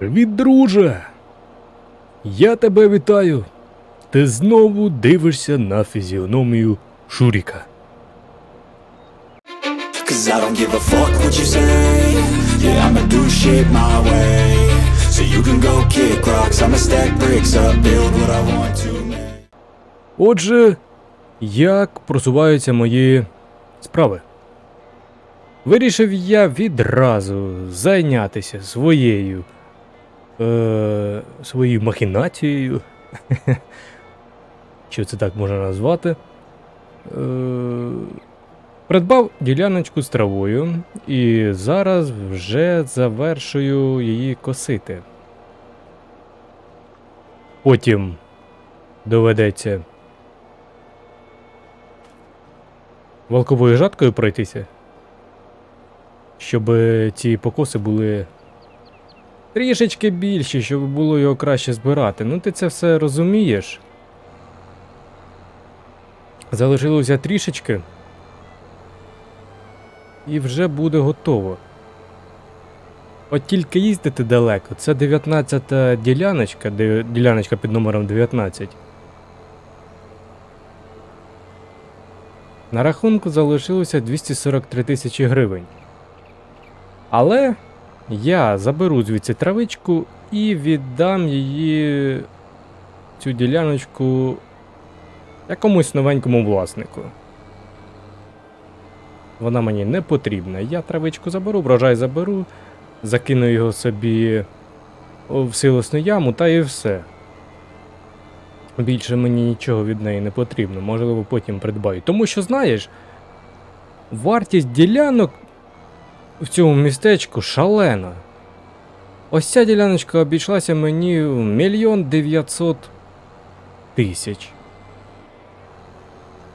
Привіт, друже! Я тебе вітаю. Ти знову дивишся на фізіономію Шуріка. Cause I don't give a fuck what you say Yeah, I'ma do shit my way So you can go kick rocks I'ma stack bricks up, build what I want to make Отже, як просуваються мої справи? Вирішив я відразу зайнятися своєю е, своєю махінацією. Що це так можна назвати? Е, придбав діляночку з травою і зараз вже завершую її косити. Потім доведеться Волковою жаткою пройтися. Щоб ці покоси були трішечки більші, щоб було його краще збирати. Ну ти це все розумієш. Залишилося трішечки. І вже буде готово. От тільки їздити далеко. Це 19-та діляночка, діляночка під номером 19. На рахунку залишилося 243 тисячі гривень. Але я заберу звідси травичку і віддам її цю діляночку якомусь новенькому власнику. Вона мені не потрібна. Я травичку заберу, врожай заберу, закину його собі в силосну яму та і все. Більше мені нічого від неї не потрібно, можливо, потім придбаю. Тому що, знаєш, вартість ділянок в цьому містечку шалена. Ось ця діляночка обійшлася мені в мільйон дев'ятсот тисяч.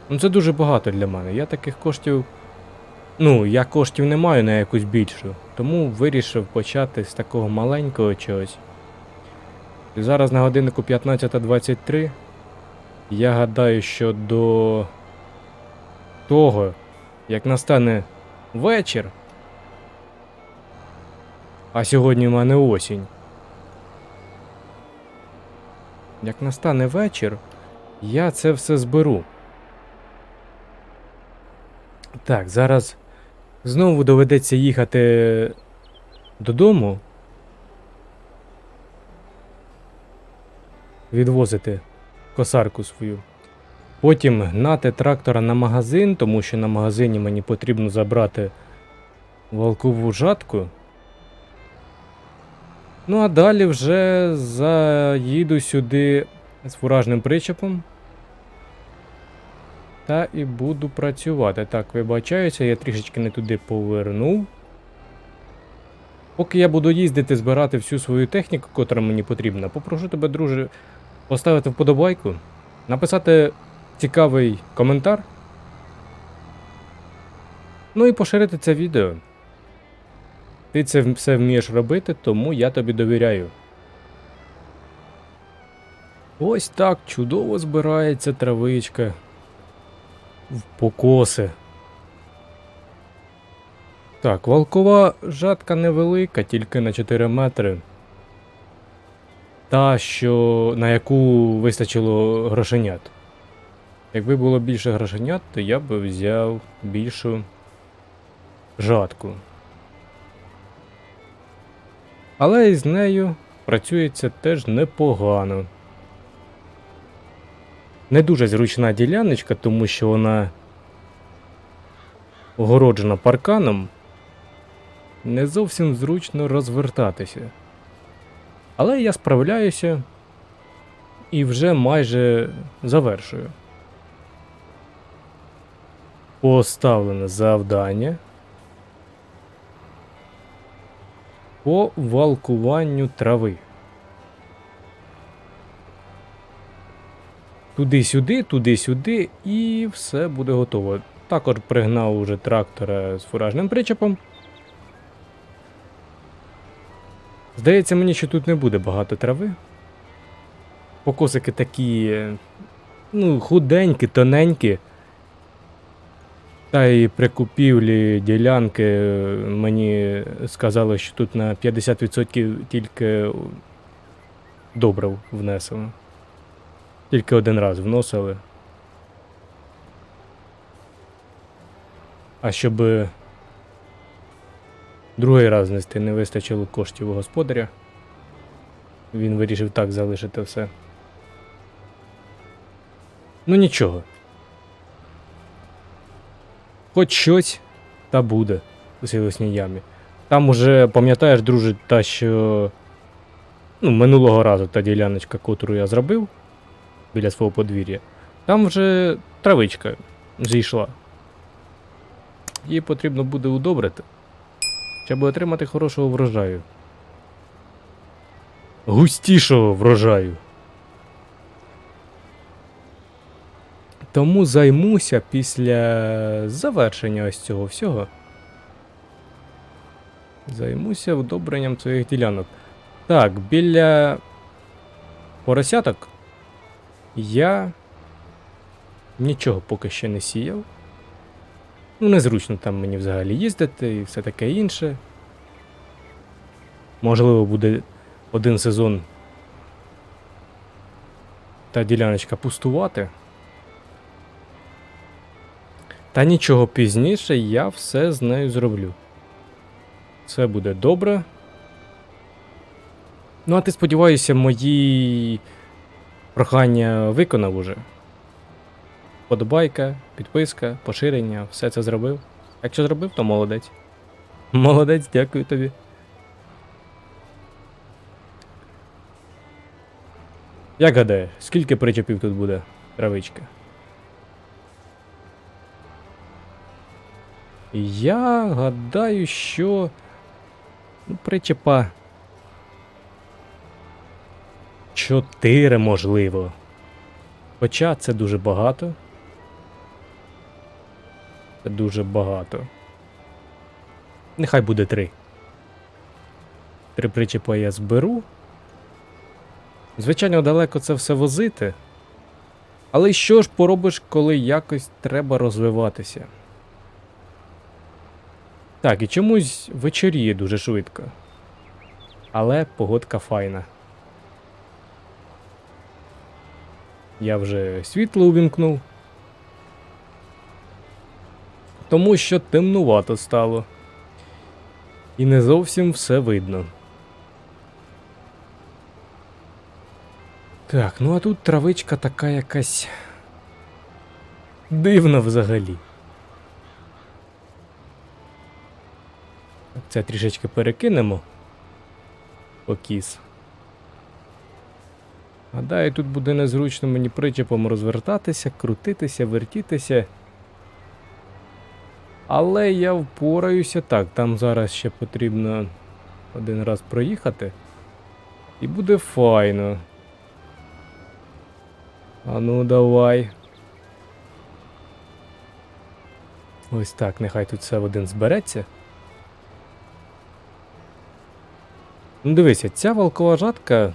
Ну, це дуже багато для мене. Я таких коштів. Ну, я коштів не маю на якусь більшу, тому вирішив почати з такого маленького чогось. Зараз на годиннику 15.23. Я гадаю, що до того, як настане вечір, а сьогодні в мене осінь. Як настане вечір, я це все зберу. Так, зараз знову доведеться їхати додому. Відвозити косарку свою. Потім гнати трактора на магазин, тому що на магазині мені потрібно забрати волкову жатку. Ну а далі вже заїду сюди з фуражним причепом. Та і буду працювати. Так, вибачаюся, я трішечки не туди повернув. Поки я буду їздити збирати всю свою техніку, котра мені потрібна, попрошу тебе, друже, поставити вподобайку, написати цікавий коментар. Ну і поширити це відео. Ти це все вмієш робити, тому я тобі довіряю. Ось так чудово збирається травичка в покоси. Так, волкова жатка невелика, тільки на 4 метри. Та, що на яку вистачило грошенят. Якби було більше грошенят, то я б взяв більшу жатку. Але із нею працюється теж непогано. Не дуже зручна діляночка, тому що вона огороджена парканом. Не зовсім зручно розвертатися. Але я справляюся і вже майже завершую. Поставлене завдання по валкуванню трави. Туди-сюди, туди-сюди, і все буде готово. Також пригнав уже трактора з фуражним причепом. Здається мені, що тут не буде багато трави. Покосики такі, ну, худенькі, тоненькі. Та і при купівлі ділянки е, мені сказали, що тут на 50% тільки добрив внесено. Тільки один раз вносили. А щоб другий раз нести не вистачило коштів у господаря. Він вирішив так залишити все. Ну нічого. Хоч щось та буде у сілосній ямі. Там уже, пам'ятаєш, друже, та що. Ну, минулого разу та діляночка, котру я зробив біля свого подвір'я, там вже травичка зійшла. Її потрібно буде удобрити, щоб отримати хорошого врожаю. Густішого врожаю. Тому займуся після завершення ось цього всього. Займуся удобренням своїх ділянок. Так, біля поросяток я нічого поки ще не сіяв. Ну, незручно там мені взагалі їздити і все таке інше. Можливо, буде один сезон та діляночка пустувати. Та нічого пізніше я все з нею зроблю. Все буде добре. Ну, а ти сподіваюся, мої прохання виконав уже. Подобайка, підписка, поширення, все це зробив. Якщо зробив, то молодець. Молодець, дякую тобі. Як гадаєш, скільки причепів тут буде травичка? Я гадаю, що. Ну, причепа. Чотири, можливо. Хоча це дуже багато. Це дуже багато. Нехай буде три. Три причепа я зберу. Звичайно, далеко це все возити. Але що ж поробиш, коли якось треба розвиватися? Так, і чомусь вечоріє дуже швидко. Але погодка файна. Я вже світло увімкнув. Тому що темнувато стало. І не зовсім все видно. Так, ну а тут травичка така якась. Дивна взагалі. Це трішечки перекинемо. Покіс. Гадаю, тут буде незручно мені причепом розвертатися, крутитися, вертітися. Але я впораюся так, там зараз ще потрібно один раз проїхати. І буде файно. А ну давай. Ось так, нехай тут все один збереться. Ну дивися, ця волкова жатка,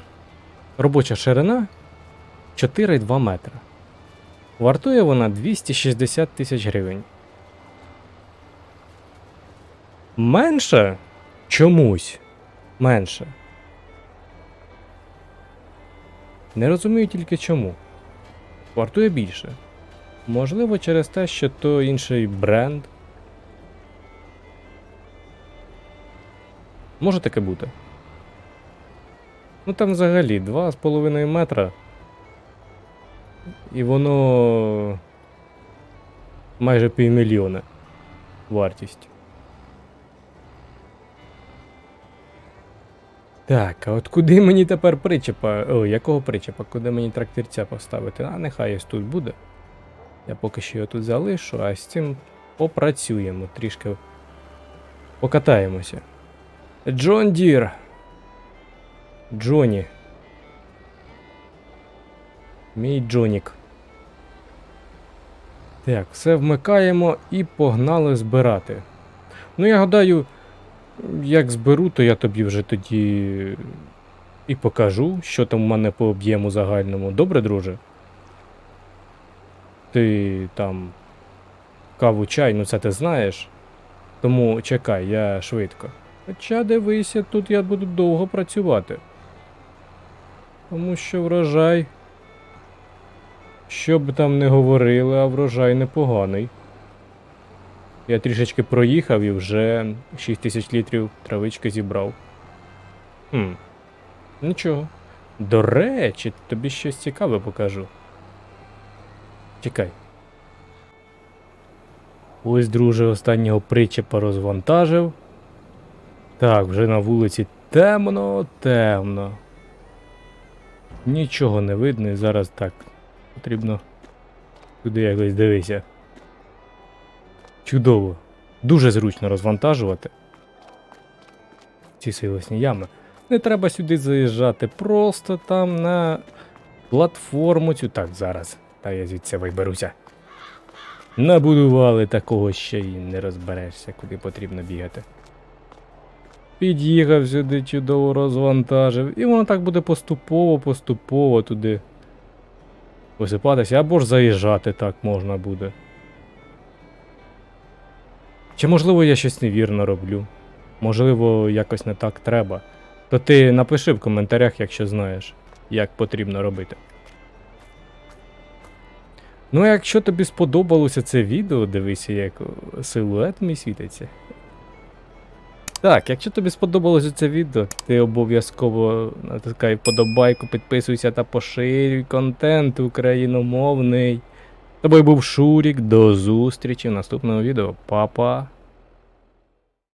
робоча ширина 4,2 метра. Вартує вона 260 тисяч гривень. Менше? Чомусь. Менше. Не розумію тільки чому. Вартує більше. Можливо, через те, що то інший бренд. Може таке бути. Ну там взагалі 2,5 метра. І воно майже півмільйона вартість. Так, а от куди мені тепер причепа? О, якого причепа? Куди мені трактирця поставити? А нехай ось тут буде. Я поки що його тут залишу, а з цим попрацюємо трішки. Покатаємося. Джон Дір. Джоні. Мій Джонік. Так, все вмикаємо і погнали збирати. Ну, я гадаю, як зберу, то я тобі вже тоді і покажу, що там в мене по об'єму загальному. Добре, друже? Ти там каву, чай, ну це ти знаєш. Тому чекай, я швидко. Хоча дивися, тут я буду довго працювати. Тому що врожай. Що б там не говорили, а врожай непоганий. Я трішечки проїхав і вже 6 тисяч літрів травички зібрав. Хм. Нічого. До речі, тобі щось цікаве покажу. Чекай. Ось, друже, останнього причепа розвантажив. Так, вже на вулиці темно, темно. Нічого не видно зараз так. Потрібно туди якось дивися. Чудово. Дуже зручно розвантажувати. Ці силосні ями. Не треба сюди заїжджати, просто там на платформу цю. Так, зараз. Та я звідси виберуся. Набудували такого ще і не розберешся, куди потрібно бігати. Під'їхав сюди, чудово розвантажив, і воно так буде поступово, поступово туди висипатися, або ж заїжджати так можна буде. Чи можливо я щось невірно роблю? Можливо, якось не так треба. То ти напиши в коментарях, якщо знаєш, як потрібно робити. Ну, а якщо тобі сподобалося це відео, дивися, як силует мій світиться. Так, якщо тобі сподобалося це відео, ти обов'язково натискай вподобайку, підписуйся та поширюй контент україномовний. Тобою був Шурік, до зустрічі в наступному відео. Па-па!